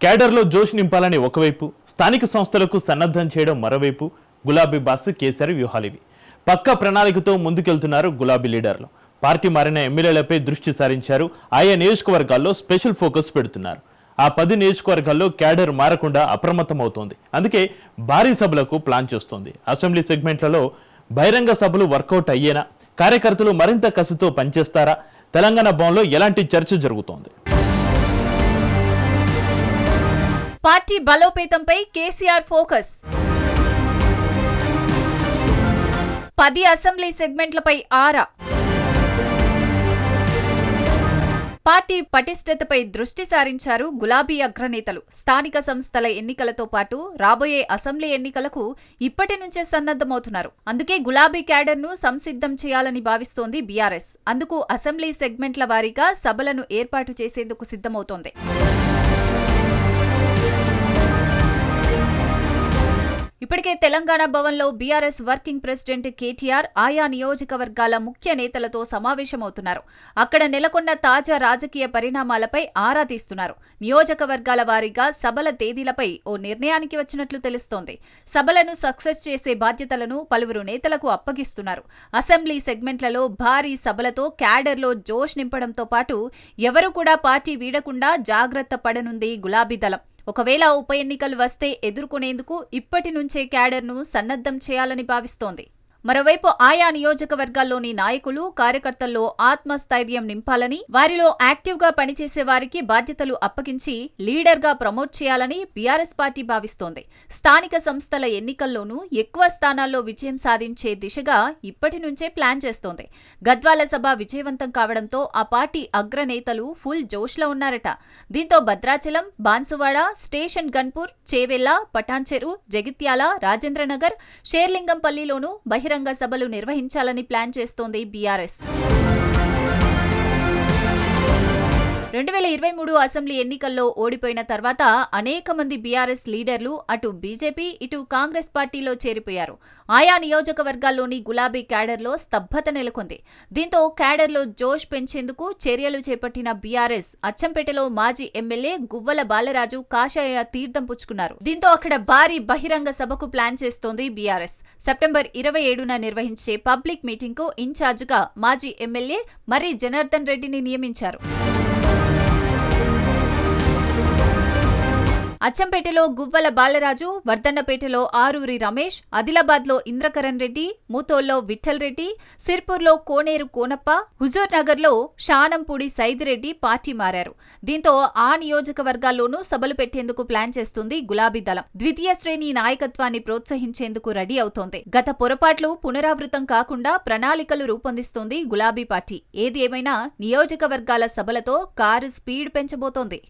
క్యాడర్లో జోష్ నింపాలని ఒకవైపు స్థానిక సంస్థలకు సన్నద్ధం చేయడం మరోవైపు గులాబీ బాస్ కేసీఆర్ వ్యూహాలివి పక్క ప్రణాళికతో ముందుకెళ్తున్నారు గులాబీ లీడర్లు. పార్టీ మారిన ఎమ్మెల్యేలపై దృష్టి సారించారు. ఆయా నియోజకవర్గాల్లో స్పెషల్ ఫోకస్ పెడుతున్నారు. ఆ పది నియోజకవర్గాల్లో క్యాడర్ మారకుండా అప్రమత్తమవుతోంది. అందుకే భారీ సభలకు ప్లాన్ చేస్తోంది. అసెంబ్లీ సెగ్మెంట్లలో బహిరంగ సభలు వర్కౌట్ అయ్యేనా? కార్యకర్తలు మరింత కసితో పనిచేస్తారా? తెలంగాణ భవన్లో ఎలాంటి చర్చ జరుగుతోంది? పార్టీ బలోపేతంపై కేసీఆర్ ఫోకస్. పది అసెంబ్లీ సెగ్మెంట్లపై ఆరా. పార్టీ పటిష్టతపై దృష్టి సారించారు గులాబీ అగ్రనేతలు. స్థానిక సంస్థల ఎన్నికలతో పాటు రాబోయే అసెంబ్లీ ఎన్నికలకు ఇప్పటి నుంచే సన్నద్ధమవుతున్నారు. అందుకే గులాబీ క్యాడర్ను సంసిద్ధం చేయాలని భావిస్తోంది బీఆర్ఎస్. అందుకు అసెంబ్లీ సెగ్మెంట్ల వారీగా సభలను ఏర్పాటు చేసేందుకు సిద్ధమవుతోంది. ఇప్పటికే తెలంగాణ భవన్లో బీఆర్ఎస్ వర్కింగ్ ప్రెసిడెంట్ కేటీఆర్ ఆయా నియోజకవర్గాల ముఖ్య నేతలతో సమావేశమవుతున్నారు. అక్కడ నెలకొన్న తాజా రాజకీయ పరిణామాలపై ఆరా తీస్తున్నారు. నియోజకవర్గాల వారీగా సభల తేదీలపై ఓ నిర్ణయానికి వచ్చినట్లు తెలుస్తోంది. సభలను సక్సెస్ చేసే బాధ్యతలను పలువురు నేతలకు అప్పగిస్తున్నారు. అసెంబ్లీ సెగ్మెంట్లలో భారీ సభలతో క్యాడర్లో జోష్ నింపడంతో పాటు ఎవరు కూడా పార్టీ వీడకుండా జాగ్రత్త పడనుంది గులాబీ దళం. ఒకవేళ ఉప ఎన్నికలు వస్తే ఎదుర్కొనేందుకు ఇప్పటి నుంచే క్యాడర్ను సన్నద్ధం చేయాలని భావిస్తోంది. మరోవైపు ఆయా నియోజకవర్గాల్లోని నాయకులు కార్యకర్తల్లో ఆత్మస్థైర్యం నింపాలని వారిలో యాక్టివ్గా పనిచేసే వారికి బాధ్యతలు అప్పగించి లీడర్గా ప్రమోట్ చేయాలని బీఆర్ఎస్ పార్టీ భావిస్తోంది. స్థానిక సంస్థల ఎన్నికల్లోనూ ఎక్కువ స్థానాల్లో విజయం సాధించే దిశగా ఇప్పటి నుంచే ప్లాన్ చేస్తోంది. గద్వాల సభ విజయవంతం కావడంతో ఆ పార్టీ అగ్రనేతలు ఫుల్ జోష్లో ఉన్నారట. దీంతో భద్రాచలం బాన్సువాడ స్టేషన్ గన్పూర్ చేవెల్ల పటాన్చెరు జగిత్యాల రాజేంద్రనగర్ షేర్లింగంపల్లిలోనూ బహిరంగ సభలు నిర్వహించాలని ప్లాన్ చేస్తోంది బీఆర్ఎస్. రెండు వేల ఇరవై మూడు అసెంబ్లీ ఎన్నికల్లో ఓడిపోయిన తర్వాత అనేక మంది బీఆర్ఎస్ లీడర్లు అటు బీజేపీ ఇటు కాంగ్రెస్ పార్టీలో చేరిపోయారు. ఆయా నియోజకవర్గాల్లోని గులాబీ క్యాడర్లో స్తబ్దత నెలకొంది. దీంతో క్యాడర్లో జోష్ పెంచేందుకు చర్యలు చేపట్టిన బీఆర్ఎస్ అచ్చంపేటలో మాజీ ఎమ్మెల్యే గువ్వల బాలరాజు కాషాయ తీర్థం పుచ్చుకున్నారు. దీంతో అక్కడ భారీ బహిరంగ సభకు ప్లాన్ చేస్తోంది బీఆర్ఎస్. సెప్టెంబర్ ఇరవై ఏడున నిర్వహించే పబ్లిక్ మీటింగ్కు ఇన్ఛార్జిగా మాజీ ఎమ్మెల్యే మర్రి జనార్దన్ రెడ్డిని నియమించారు. అచ్చంపేటలో గువ్వల బాలరాజు వర్ధన్నపేటలో ఆరూరి రమేష్ ఆదిలాబాద్లో ఇంద్రకరణ్ రెడ్డి మూతోల్లో విఠల్ రెడ్డి సిర్పూర్లో కోనేరు కోనప్ప హుజూర్ నగర్లో షానంపూడి సైదిరెడ్డి పార్టీ మారారు. దీంతో ఆ నియోజకవర్గాల్లోనూ సభలు పెట్టేందుకు ప్లాన్ చేస్తుంది గులాబీ దళం. ద్వితీయ శ్రేణి నాయకత్వాన్ని ప్రోత్సహించేందుకు రెడీ అవుతోంది. గత పొరపాట్లు పునరావృతం కాకుండా ప్రణాళికలు రూపొందిస్తోంది గులాబీ పార్టీ. ఏది ఏమైనా నియోజకవర్గాల సభలతో కారు స్పీడ్ పెంచబోతోంది.